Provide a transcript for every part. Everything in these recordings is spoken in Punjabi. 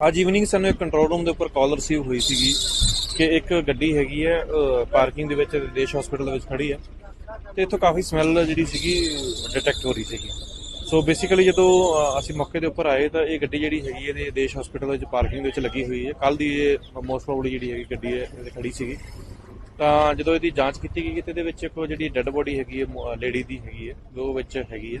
ਅੱਜ ਈਵਨਿੰਗ ਸਾਨੂੰ ਇੱਕ ਕੰਟਰੋਲ ਰੂਮ ਦੇ ਉੱਪਰ ਕਾਲ ਰਿਸੀਵ ਹੋਈ ਸੀਗੀ ਕਿ ਇੱਕ ਗੱਡੀ ਹੈਗੀ ਹੈ ਪਾਰਕਿੰਗ ਦੇ ਵਿੱਚ ਦੇਸ਼ ਹਸਪੀਟਲ ਦੇ ਵਿੱਚ ਖੜੀ ਹੈ ਤੇ ਇੱਥੋਂ ਕਾਫੀ ਸਮੈਲ ਜਿਹੜੀ ਸੀਗੀ ਡਿਟੈਕਟ ਹੋ ਰਹੀ ਸੀਗੀ। ਸੋ ਬੇਸਿਕਲੀ ਜਦੋਂ ਅਸੀਂ ਮੌਕੇ ਦੇ ਉੱਪਰ ਆਏ ਤਾਂ ਇਹ ਗੱਡੀ ਜਿਹੜੀ ਹੈਗੀ ਇਹਦੇ ਦੇਸ਼ ਹਸਪੀਟਲ ਵਿੱਚ ਪਾਰਕਿੰਗ ਦੇ ਵਿੱਚ ਲੱਗੀ ਹੋਈ ਹੈ। ਕੱਲ ਦੀ ਇਹ ਮੋਸਟ ਪ੍ਰੋਬਬਲੀ ਜਿਹੜੀ ਹੈਗੀ ਗੱਡੀ ਹੈ, ਇਹਦੇ ਖੜੀ ਸੀਗੀ। ਤਾਂ ਜਦੋਂ ਇਹਦੀ ਜਾਂਚ ਕੀਤੀ ਗਈ ਤੇ ਇਹਦੇ ਵਿੱਚ ਇੱਕ ਜਿਹੜੀ ਡੈੱਡ ਬੋਡੀ ਹੈਗੀ ਹੈ ਲੇਡੀ ਦੀ ਹੈਗੀ ਹੈ ਉਹ ਵਿੱਚ ਹੈਗੀ ਹੈ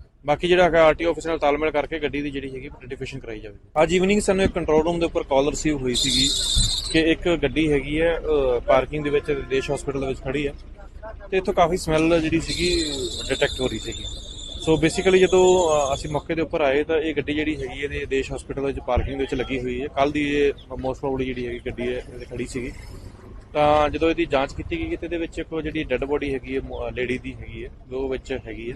ਬਾਕੀ ਜਿਹੜਾ ਹੈਗਾ ਆਰਟੀਓ ਆਫਿਸ ਨਾਲ ਤਾਲਮੇਲ ਕਰਕੇ ਗੱਡੀ ਦੀ ਜਿਹੜੀ ਹੈਗੀ ਆਇਡੈਂਟੀਫਿਕੇਸ਼ਨ ਕਰਾਈ ਜਾਵੇ ਅੱਜ ਈਵਨਿੰਗ ਸਾਨੂੰ ਇੱਕ ਕੰਟਰੋਲ ਰੂਮ ਦੇ ਉੱਪਰ ਕਾਲ ਰਿਸੀਵ ਹੋਈ ਸੀਗੀ ਕਿ ਇੱਕ ਗੱਡੀ ਹੈਗੀ ਹੈ ਪਾਰਕਿੰਗ ਦੇ ਵਿੱਚ ਦੇਸ਼ ਹਸਪੀਟਲ ਦੇ ਵਿੱਚ ਖੜੀ ਹੈ ਤੇ ਇੱਥੋਂ ਕਾਫੀ ਸਮੈਲ ਜਿਹੜੀ ਸੀਗੀ ਡਿਟੈਕਟ ਹੋ ਰਹੀ ਸੀਗੀ। ਸੋ ਬੇਸਿਕਲੀ ਜਦੋਂ ਅਸੀਂ ਮੌਕੇ ਦੇ ਉੱਪਰ ਆਏ ਤਾਂ ਇਹ ਗੱਡੀ ਜਿਹੜੀ ਹੈਗੀ ਇਹਦੇ ਦੇਸ਼ ਹਸਪੀਟਲ ਵਿੱਚ ਪਾਰਕਿੰਗ ਦੇ ਵਿੱਚ ਲੱਗੀ ਹੋਈ ਹੈ। ਕੱਲ ਦੀ ਇਹ ਮੋਸਟ ਪ੍ਰੋਬਬਲੀ ਜਿਹੜੀ ਹੈਗੀ ਗੱਡੀ ਹੈ, ਇਹਦੇ ਖੜੀ ਸੀਗੀ। ਤਾਂ ਜਦੋਂ ਇਹਦੀ ਜਾਂਚ ਕੀਤੀ ਗਈ ਤੇ ਇਹਦੇ ਵਿੱਚ ਇੱਕ ਜਿਹੜੀ ਡੈੱਡ ਬੋਡੀ ਹੈਗੀ ਹੈ ਲੇਡੀ ਦੀ ਹੈਗੀ ਹੈ ਉਹ ਵਿੱਚ ਹੈਗੀ ਹੈ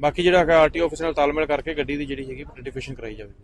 ਬਾਕੀ ਜਿਹੜਾ ਹੈਗਾ ਆਰਟੀਓ ਆਫਿਸ ਨਾਲ ਤਾਲਮੇਲ ਕਰਕੇ ਗੱਡੀ ਦੀ ਜਿਹੜੀ ਹੈਗੀ ਆਇਡੈਂਟੀਫਿਕੇਸ਼ਨ ਕਰਾਈ ਜਾਵੇ